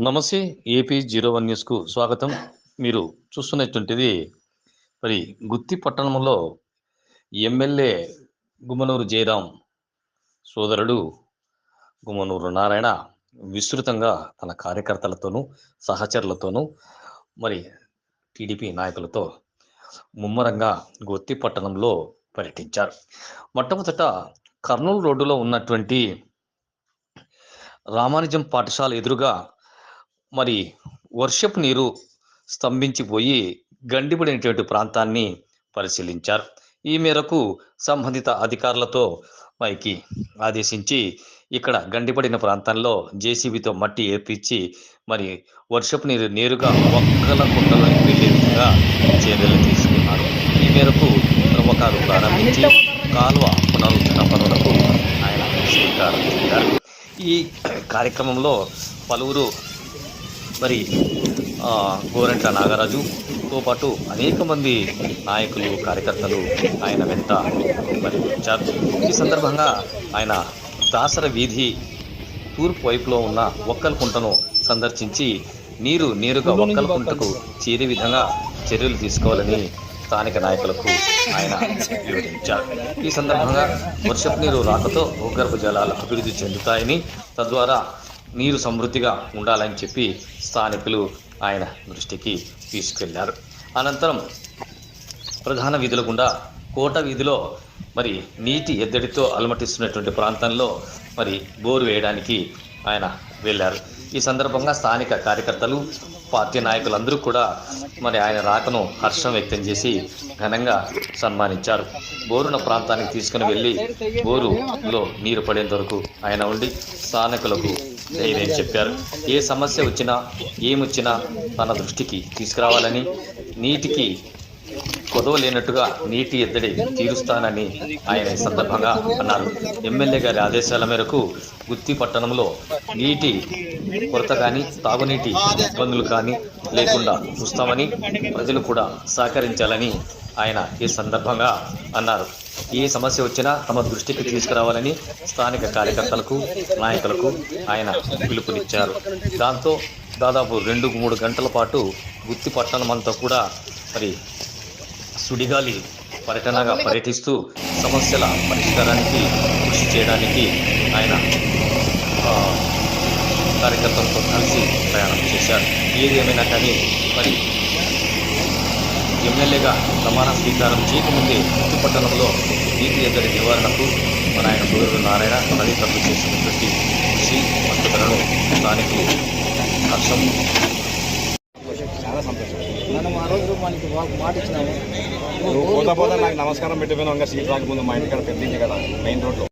నమస్తే AP zero one న్యూస్కు స్వాగతం. మీరు చూస్తున్నటువంటిది మరి గుత్తి పట్టణంలో ఎమ్మెల్యే గుమ్మనూరు జయరాం సోదరుడు గుమ్మనూరు నారాయణ విస్తృతంగా తన కార్యకర్తలతోనూ సహచరులతోనూ మరి టీడీపీ నాయకులతో ముమ్మరంగా గుత్తి పట్టణంలో పర్యటించారు. మొట్టమొదట కర్నూలు రోడ్డులో ఉన్నటువంటి రామానుజం పాఠశాల ఎదురుగా మరి వర్షపు నీరు స్తంభించిపోయి గండిపడినటువంటి ప్రాంతాన్ని పరిశీలించారు. ఈ మేరకు సంబంధిత అధికారులతో పైకి ఆదేశించి ఇక్కడ గండిపడిన ప్రాంతంలో జేసీబీతో మట్టి ఏర్పించి మరి వర్షపు నీరు నేరుగా ఒక్కల కుండలోకి వెళ్ళే విధంగా చర్యలు తీసుకున్నారు. ఈ మేరకు త్రవ్వకాలు ప్రారంభించి కాలువ పునరుద్ధరణ పనులకు ఆయన శ్రీకారం చుట్టారు ఈ కార్యక్రమంలో పలువురు మరి ఆ, గోరంట్ల నాగరాజుతో పాటు అనేక మంది నాయకులు కార్యకర్తలు ఆయన వెంట మరి వచ్చారు. ఈ సందర్భంగా ఆయన దాసర వీధి తూర్పు వైపులో ఉన్న ఒక్కలకుంటను సందర్శించి నీరు నేరుగా ఒక్కలకుంటకు చేరే విధంగా చర్యలు తీసుకోవాలని స్థానిక నాయకులకు ఆయన వివరించారు. ఈ సందర్భంగా వర్షపు నీరు రాకతో భూగర్భ జలాలు అభివృద్ధి చెందుతాయని తద్వారా నీరు సమృద్ధిగా ఉండాలని చెప్పి స్థానికులు ఆయన దృష్టికి తీసుకెళ్ళారు. అనంతరం ప్రధాన వీధుల గుండా కోట వీధిలో మరి నీటి ఎద్దడితో అలమటిస్తున్నటువంటి ప్రాంతంలో మరి బోరు వేయడానికి ఆయన వెళ్ళారు. ఈ సందర్భంగా స్థానిక కార్యకర్తలు పార్టీ నాయకులందరూ కూడా మరి ఆయన రాకను హర్షం వ్యక్తం చేసి ఘనంగా సన్మానించారు. బోరున ప్రాంతానికి తీసుకుని వెళ్ళి బోరులో నీరు పడేంత వరకు ఆయన ఉండి స్థానికులకు ధైర్యం చెప్పారు. ఏ సమస్య వచ్చినా ఏమొచ్చినా తన దృష్టికి తీసుకురావాలని నీటికి కొదవ లేనట్టుగా నీటి ఎద్దడి తీరుస్తానని ఆయన ఈ సందర్భంగా అన్నారు. ఎమ్మెల్యే గారి ఆదేశాల మేరకు గుత్తి పట్టణంలో నీటి కొరత కానీ తాగునీటి ఇబ్బందులు కానీ లేకుండా చూస్తామని ప్రజలు కూడా సహకరించాలని ఆయన ఈ సందర్భంగా అన్నారు. ఏ సమస్య వచ్చినా తమ దృష్టికి తీసుకురావాలని స్థానిక కార్యకర్తలకు నాయకులకు ఆయన పిలుపునిచ్చారు. దాంతో దాదాపు రెండు మూడు గంటల పాటు గుత్తి పట్టణం అంతా కూడా మరి సుడిగాలి పర్యటనగా పర్యటిస్తూ సమస్యల పరిష్కారానికి కృషి చేయడానికి ఆయన కార్యకర్తలతో కలిసి ప్రయాణం చేశారు. ఏది ఏమైనా కానీ మరి ఎమ్మెల్యేగా ప్రమాణ స్వీకారం చేయకముందే పట్టణంలో నీటి ఎద్దడి నివారణకు మన ఆయన సోదరుడు నారాయణ తదితరులు చేసినటువంటి కృషి పట్టుదలను స్థానికులు హర్షం చాలా సంతోషం మనం ఆ రోజు మనకి మాకు మాట ఇచ్చినాము నువ్వు పోతా పోతా నాకు నమస్కారం పెట్టిపోయినా ఇంకా సీట్ రాకముందు మా ఇంటికాడ పెద్ద ఇంటి కదా మెయిన్ రోడ్లో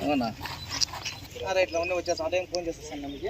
అవునా? అరే ఇట్లా ఉండి వచ్చేసి ఆ టైం ఫోన్ చేస్తాను మీకు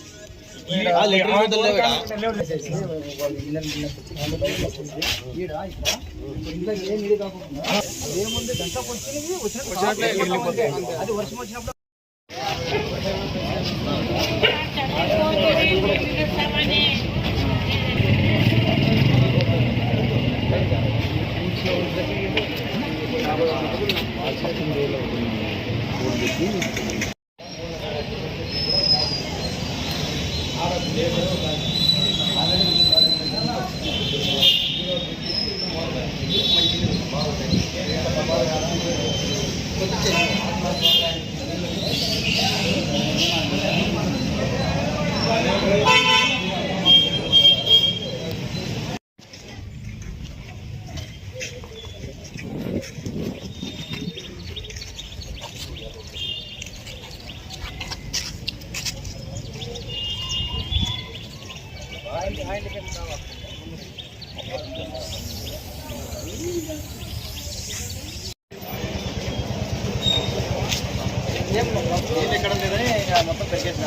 మాత్రమే అది వర్షం వచ్చినప్పుడు ఆయన ఆయన నీళ్ళు ఎక్కడ లేదని మొత్తం పెట్టేసినాం